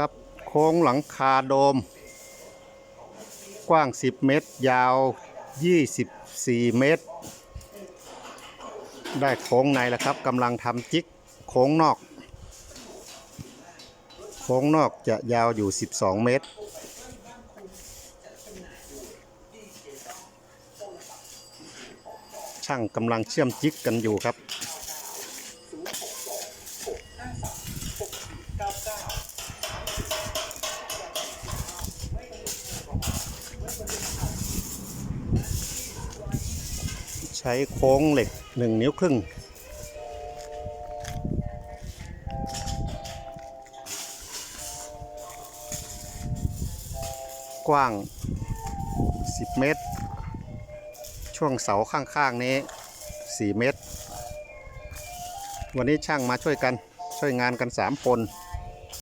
ครับ โค้งหลังคาโดม กว้าง 10 เมตร ยาว 24 เมตร ได้โค้งในแล้วครับกำลังทำจิกโค้งนอก โค้งนอกจะยาวอยู่ 12 เมตรช่างกำลังเชื่อมจิกกันอยู่ครับ ช้โค้งเหล็ก1นิ้วครึ่ง กว้าง 10 เมตร ช่วงเสาข้างๆนี้ 4 เมตร วันนี้ช่างมาช่วยกันช่วยงานกัน 3 คน